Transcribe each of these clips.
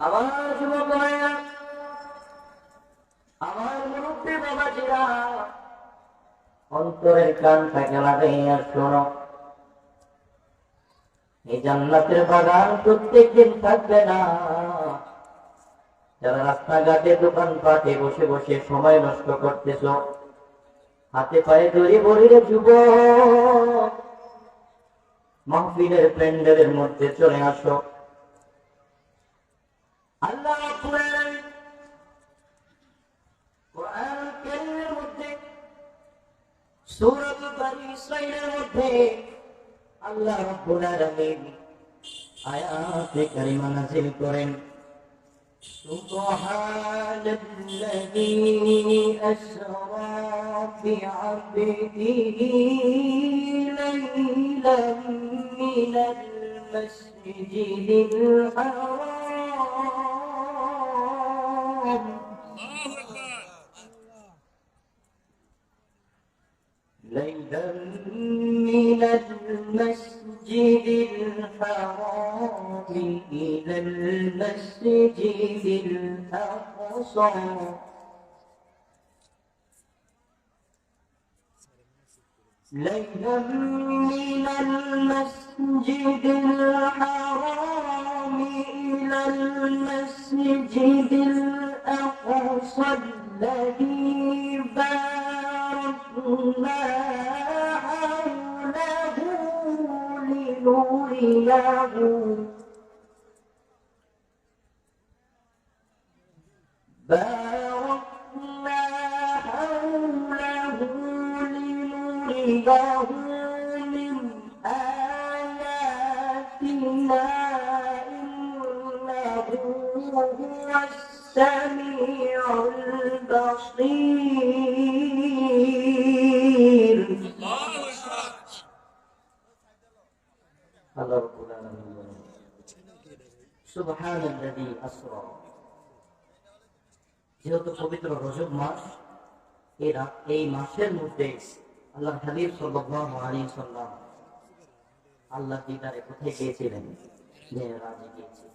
আমার যুবক আমার মুরব্বী বাবাজিরা, অন্তরের কান থাকে লাগাইয়া শোনো। এই জান্নাতের বাগান প্রত্যেক দিন থাকবে না। যারা রাস্তাঘাটে দোকান পাটে বসে বসে সময় নষ্ট করতেছ, হাতে পায়ে দড়ি বড়িরে যুব মাহফিলের প্যান্ডেলের মধ্যে চলে আসো আল্লাহ রাব্বুল আলামিন কোরআন কারীমের মধ্যে সূরাত বনী ইসরাঈলের মধ্যে আল্লাহ রাব্বুল আলামিন আয়াতে কারিমা নাযিল করেন سبحان الذي أسرى بعبده ليلا من المسجد الحرام الأقصى ليلا من المسجد الحرام إلى المسجد الأقصى الذي باركنا حوله لنريه السميع البصير الله رب العالمين سبحان الذي أسرى যেহেতু পবিত্র রজব মাস এই রা- এই মাসের মধ্যে আল্লাহ হাবিব সাল্লাল্লাহু আলাইহি সাল্লাম আল্লাহ দিদারে কোথায় গিয়েছিলেন মেয়েরাজে গিয়েছিলেন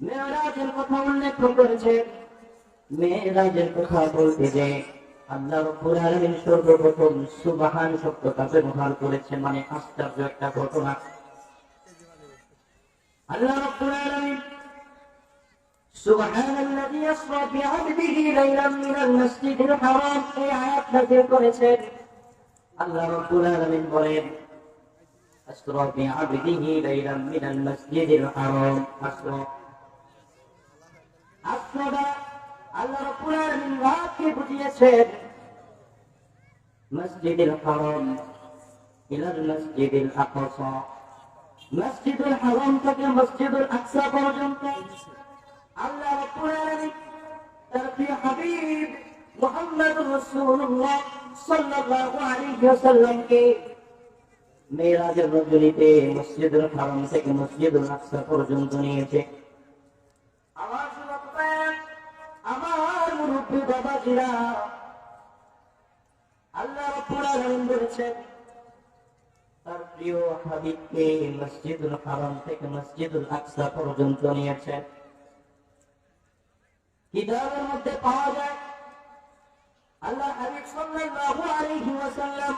মেরাজের কথা উল্লেখ করেছে মেরাজের কথা বলতে যে আল্লাহ রাব্বুল আলামিন সর্বপ্রথম সুবহান শব্দটা ব্যবহার করেছেন মানে আশ্চর্য একটা ঘটনা আল্লাহ রাব্বুল আলামিন سبحان الذي أسرى بعبده ليلا من المسجد الحرام এই আয়াত নাযিল করেছেন আল্লাহ রাব্বুল আলামিন বলেন أسرى بعبده ليلا من المسجد الحرام أسرى أسرى রাতকে বুঝিয়েছেন। মসজিদুল হারাম, ইলাল মসজিদুল আকসা। মসজিদুল হারাম থেকে মসজিদুল আকসা পর্যন্ত আল্লাহ রাব্বুল আলামিন তার প্রিয় হাবিব মুহাম্মদুর রাসূলুল্লাহ সাল্লাল্লাহু আলাইহি ওয়াসাল্লামকে মেরাজের রজনীতে মসজিদুল হারাম থেকে মসজিদুল আকসা পর্যন্ত নিয়েছে। বাবাজিরা আল্লাহ রাব্বুল বলেছেন, তার প্রিয় হাবিবকে মসজিদুল হারাম থেকে মসজিদুল আকসা পর্যন্ত কিতাবের মধ্যে পাওয়া যায়? আল্লাহ হাবিব সাল্লাল্লাহু আলাইহি ওয়াসাল্লাম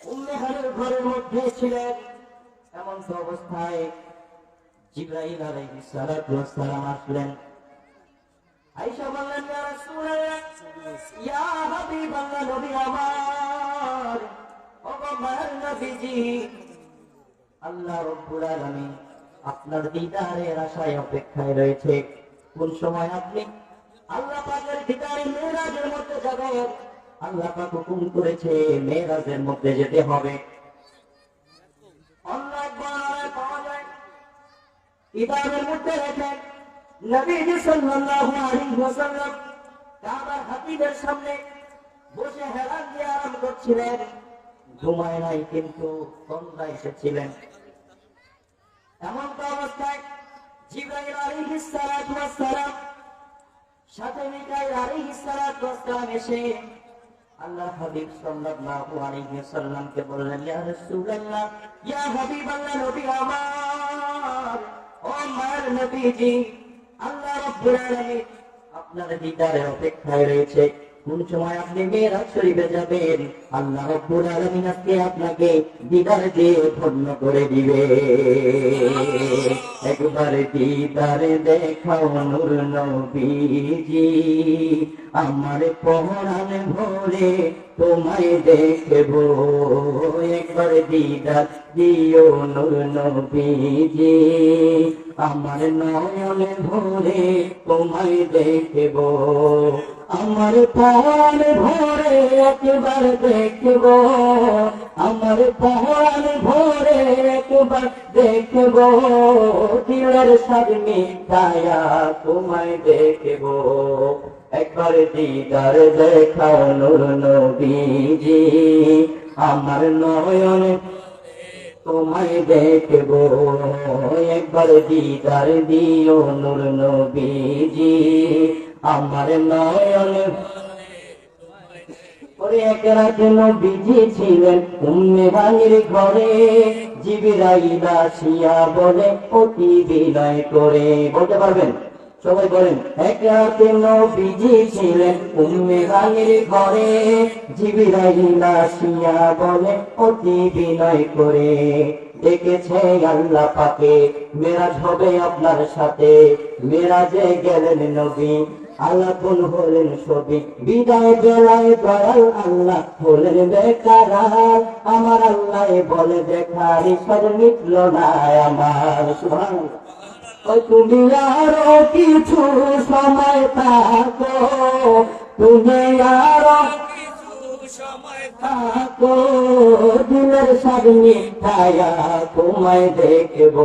উম্মে হারের ঘরের মধ্যে ছিলেন। এমন অবস্থায় জিব্রাইল আলাইহিস সালাম আসলেন। বললেন আল্লাহ আপনার দিদারের আশায় অপেক্ষায় রয়েছে। কোন সময় আপনি আল্লাহ মধ্যে আল্লাহ হুকুম করেছে মেরাজের মধ্যে যেতে হবে। অন্য পাওয়া যায়। মধ্যে রেখেন। নবীজি সাল্লাল্লাহু আলাইহি ওয়াসাল্লাম কাবার হাতিদের সামনে বসে হেলান দিয়ে আরাম করছিলেন। ঘুমায় নাই কিন্তু তন্দ্রা এসেছিলেন। এমন তো অবস্থায় জিব্রাইল আলাইহিস সালাতু ওয়াস সাথে মিকাইল আলাইহিস সালাতু ওয়াস এসে আল্লাহ হাবিব সাল্লাল্লাহু আলাইহি ওয়াসাল্লামকে বললেন, ইয়া রাসূলুল্লাহ, ইয়া হাবিবাল্লাহ নবী আমার, ও আমার নবীজি আপনার অপেক্ষায় রয়েছে। কোন সময় আপনি শরীফে যাবেন? আল্লাহ রব্বুল আলামিন আজকে আপনাকে দিয়ে ধন্য করে দিবে। একবার দিদার দেখাও নূর নবীজি, আমার পহরান ভরে তোমায় দেখব। একবার দিদার দিও নূর নবীজি। আমার নয়নে ভরে তোমায় দেখব। আমার পহরান ভরে একবার দেখব। আমার পহরান ভরে একবার দেখব। দিলের সাজমি ছায়া তোমায় দেখব। একবার দিদার দেখাও নূর নবীজি। আমার নয়নে তোমায় দেখব। একবার দিদার দিও নূর নবীজি। আমার নয়নে। ওরে ছিলেন উম্মে রানীর ঘরে। জিবিরাইল আসিয়া বলে, অতি বিনয় করে বলতে পারবেন? সবাই বলেন এক রাতে নবীজি ছিলেন? উম্মে রানীর ঘরে জিবিরাইল আসিয়া বলে, অতি বিনয় করে। ডেকেছে আল্লাহ পাকে, মেরাজ হবে আপনার সাথে। মেরাজে গেলেন নবী আল্লাহ কোন হলেন ছবি বিদায় বেলায় দয়াল আল্লাহ হলেন বেকার আমার আল্লাহ বলে, দেখার ঈশ্বর মিটল না আমার। সুবহানাল্লাহ। তুমি আরও কিছু সময় থাকো। তুমি আরও থাকো। দিলের সামনে ছায়া তোমায় দেখব।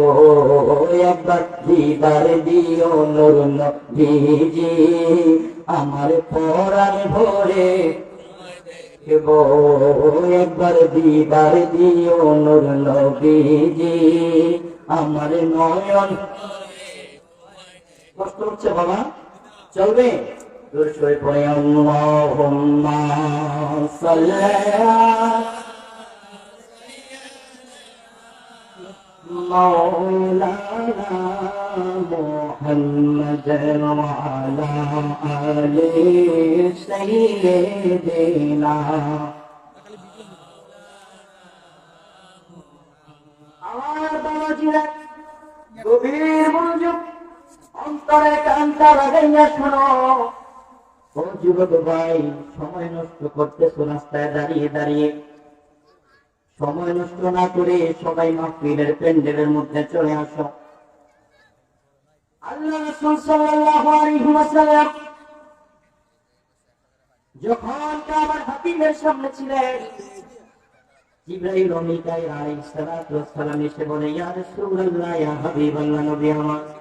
একবার দিদার দিও নরুন ভিজি আমার পরাণ ভরে দেখব। একবার দিদার দিও নরুন ভিজি আমার নয়ন কষ্ট হচ্ছে বাবা চলবে দূর সরে পড়ে আল্লাহুম্মা সাল্লি مولانا محمد وعلى آل سيدنا আমার বাবাজিরা গভীর মনোযোগ অন্তরে শোনো। ও যুবক ভাই, সময় নষ্ট করতেছো রাস্তায় দাঁড়িয়ে দাঁড়িয়ে। সময় নষ্ট না করে সবাই মাহফিলের প্যান্ডেলের মধ্যে চলে আল্লাহ রাসূল সাল্লাল্লাহু আলাইহি ওয়াসাল্লাম যখন কাবার হাতিমের সামনে ছিলেন, জিব্রাইল ও মিকাইল আলাইহিস সালাম এসে বলে, ইয়া রাসূলুল্লাহ, ইয়া হাবিবাল্লাহ, নবী আমার।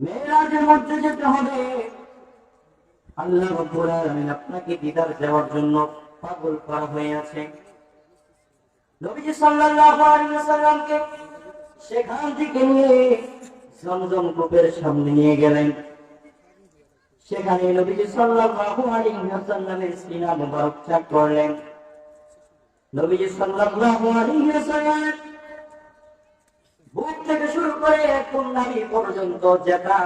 মেরাজের মধ্যে যেতে হবে। আল্লাহ রব্বুল আলামিন আপনাকে দিদার দেওয়ার জন্য পাগল করা হয়ে আছে। নবীজি সাল্লাল্লাহু আলাইহি ওয়াসাল্লামকে সেখান থেকে নিয়ে জমজম কূপের সামনে নিয়ে গেলেন। সেখানে নবীজি সাল্লাল্লাহু আলাইহি ওয়াসাল্লামের সিনা মুবারক চাক করলেন। নবীজি সাল্লাল্লাহু আলাইহি ওয়াসাল্লাম বুক থেকে করে একদম নাভি পর্যন্ত যেটা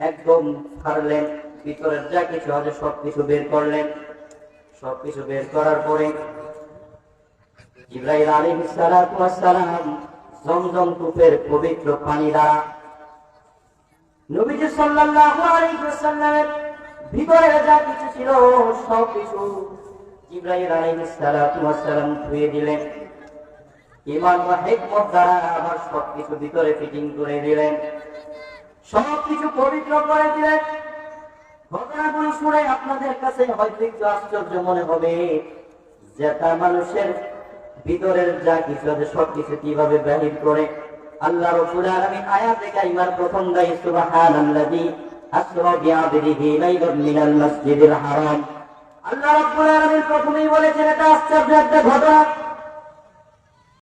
একদম ছাড়লেন ভিতরের যা কিছু আছে সবকিছু বের করলেন। সবকিছু বের করার পরে ইব্রাহিম সালাতু সালাম জমজম কূপের পবিত্র পানি দ্বারা নবীজি সাল্লাল্লাহু ভিতরে যা কিছু ছিল সবকিছু ইব্রাহিম আলাইহিস সালাম ধুয়ে দিলেন। ইমান বা হিকমত দ্বারা আবার সব কিছু ভিতরে ফিটিং করে দিলেন। সব কিছু পবিত্র করে দিলেন। শুনে আপনাদের কাছে হয়তো একটু আশ্চর্য মনে হবে যে তার মানুষের ভিতরের যা কিছু আছে সব কিছু কীভাবে বাহির করে। আল্লাহ কারিমার প্রথম মাসজিদিল হারাম। আল্লাহ আলামিন প্রথমেই বলেছেন, এটা আশ্চর্য একটা ঘটনা।